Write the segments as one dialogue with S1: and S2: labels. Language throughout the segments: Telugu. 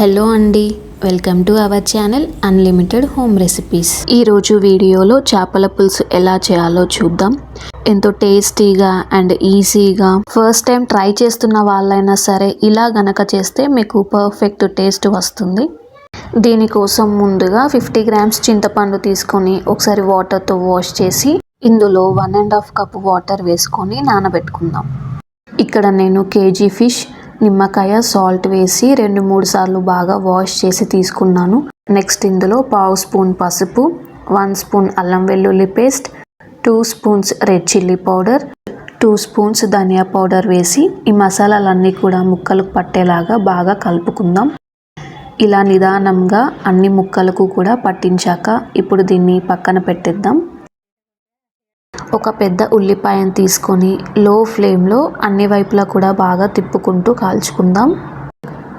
S1: హలో అండి welcome to our channel unlimited home recipes ఈరోజు వీడియోలో చేపల పులుసు ఎలా చేయాలో చూద్దాం. ఎంతో టేస్టీగా అండ్ ఈజీగా ఫస్ట్ టైం ట్రై చేస్తున్న వాళ్ళైనా సరే ఇలా గనక చేస్తే మీకు పర్ఫెక్ట్ టేస్ట్ వస్తుంది. దీనికోసం ముందుగా ఫిఫ్టీ గ్రామ్స్ చింతపండు తీసుకొని ఒకసారి వాటర్తో వాష్ చేసి ఇందులో one and half cup water వేసుకొని నానబెట్టుకుందాం. ఇక్కడ నేను కేజీ ఫిష్ నిమ్మకాయ సాల్ట్ వేసి రెండు మూడు సార్లు బాగా వాష్ చేసి తీసుకున్నాను. నెక్స్ట్ ఇందులో పావు స్పూన్ పసుపు వన్ స్పూన్ అల్లం వెల్లుల్లి paste two spoons red chilli powder two spoons ధనియా పౌడర్ వేసి ఈ మసాలాలన్నీ కూడా ముక్కలకు పట్టేలాగా బాగా కలుపుకుందాం. ఇలా నిదానంగా అన్ని ముక్కలకు కూడా పట్టించాక ఇప్పుడు దీన్ని పక్కన పెట్టేద్దాం. ఒక పెద్ద ఉల్లిపాయను తీసుకొని లో ఫ్లేమ్లో అన్ని వైపులా కూడా బాగా తిప్పుకుంటూ కాల్చుకుందాం.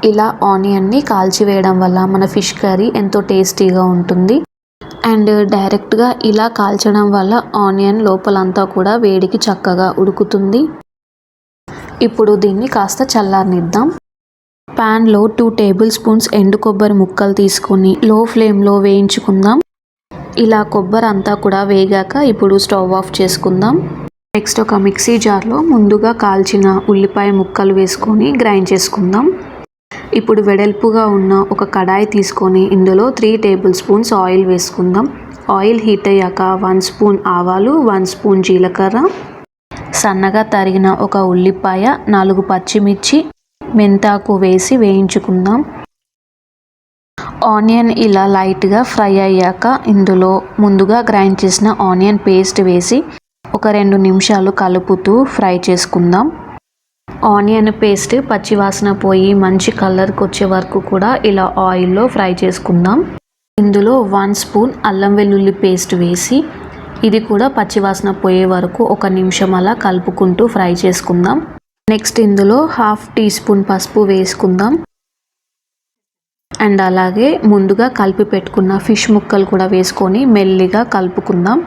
S1: ఇలా ఆనియన్ని కాల్చివేయడం వల్ల మన ఫిష్ కర్రీ ఎంతో టేస్టీగా ఉంటుంది. అండ్ డైరెక్ట్గా ఇలా కాల్చడం వల్ల ఆనియన్ లోపలంతా కూడా వేడికి చక్కగా ఉడుకుతుంది. ఇప్పుడు దీన్ని కాస్త చల్లారనిద్దాం. ప్యాన్లో టూ టేబుల్ స్పూన్స్ ఎండు కొబ్బరి ముక్కలు తీసుకొని లో ఫ్లేమ్లో వేయించుకుందాం. ఇలా కొబ్బరి అంతా కూడా వేగాక ఇప్పుడు స్టవ్ ఆఫ్ చేసుకుందాం. నెక్స్ట్ ఒక మిక్సీ జార్లో ముందుగా కాల్చిన ఉల్లిపాయ ముక్కలు వేసుకొని గ్రైండ్ చేసుకుందాం. ఇప్పుడు వెడల్పుగా ఉన్న ఒక కడాయి తీసుకొని ఇందులో త్రీ టేబుల్ స్పూన్స్ ఆయిల్ వేసుకుందాం. ఆయిల్ హీట్ అయ్యాక వన్ స్పూన్ ఆవాలు వన్ స్పూన్ జీలకర్ర. సన్నగా తరిగిన ఒక ఉల్లిపాయ నాలుగు పచ్చిమిర్చి మెంతాకు వేసి వేయించుకుందాం. ఆనియన్ ఇలా లైట్గా ఫ్రై అయ్యాక ఇందులో ముందుగా గ్రైండ్ చేసిన ఆనియన్ పేస్ట్ వేసి ఒక రెండు నిమిషాలు కలుపుతూ ఫ్రై చేసుకుందాం. ఆనియన్ పేస్ట్ పచ్చివాసన పోయి మంచి కలర్కి వచ్చే వరకు కూడా ఇలా ఆయిల్లో ఫ్రై చేసుకుందాం. ఇందులో వన్ స్పూన్ అల్లం వెల్లుల్లి పేస్ట్ వేసి ఇది కూడా పచ్చివాసన పోయే వరకు ఒక నిమిషం అలా కలుపుకుంటూ ఫ్రై చేసుకుందాం. నెక్స్ట్ ఇందులో హాఫ్ టీ స్పూన్ పసుపు వేసుకుందాం. అండ్ అలాగే ముందుగా కలిపి పెట్టుకున్న ఫిష్ ముక్కలు కూడా వేసుకొని మెల్లిగా కలుపుకుందాం.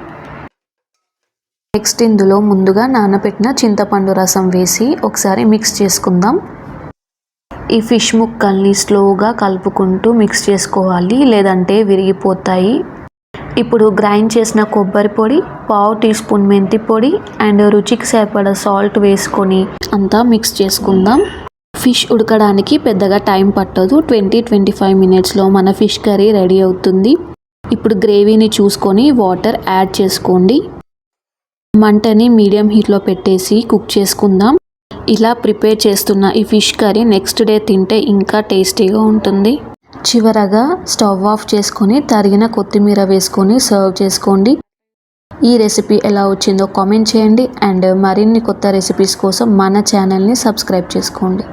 S1: నెక్స్ట్ ఇందులో ముందుగా నానబెట్టిన చింతపండు రసం వేసి ఒకసారి మిక్స్ చేసుకుందాం. ఈ ఫిష్ ముక్కల్ని స్లోగా కలుపుకుంటూ మిక్స్ చేసుకోవాలి లేదంటే విరిగిపోతాయి. ఇప్పుడు గ్రైండ్ చేసిన కొబ్బరి పొడి పావు టీ స్పూన్ మెంతి పొడి అండ్ రుచికి సరిపడ సాల్ట్ వేసుకొని అంతా మిక్స్ చేసుకుందాం. ఫిష్ ఉడకడానికి పెద్దగా టైం పట్టదు. ట్వంటీ ట్వంటీ ఫైవ్ మినిట్స్లో మన ఫిష్ కర్రీ రెడీ అవుతుంది. ఇప్పుడు గ్రేవీని చూసుకొని వాటర్ యాడ్ చేసుకోండి. మంటని మీడియం హీట్లో పెట్టేసి కుక్ చేసుకుందాం. ఇలా ప్రిపేర్ చేస్తున్న ఈ ఫిష్ కర్రీ నెక్స్ట్ డే తింటే ఇంకా టేస్టీగా ఉంటుంది. చివరగా స్టవ్ ఆఫ్ చేసుకొని తరిగిన కొత్తిమీర వేసుకొని సర్వ్ చేసుకోండి. ఈ రెసిపీ ఎలా వచ్చిందో కామెంట్ చేయండి. అండ్ మరిన్ని కొత్త రెసిపీస్ కోసం మన ఛానల్ని సబ్స్క్రైబ్ చేసుకోండి.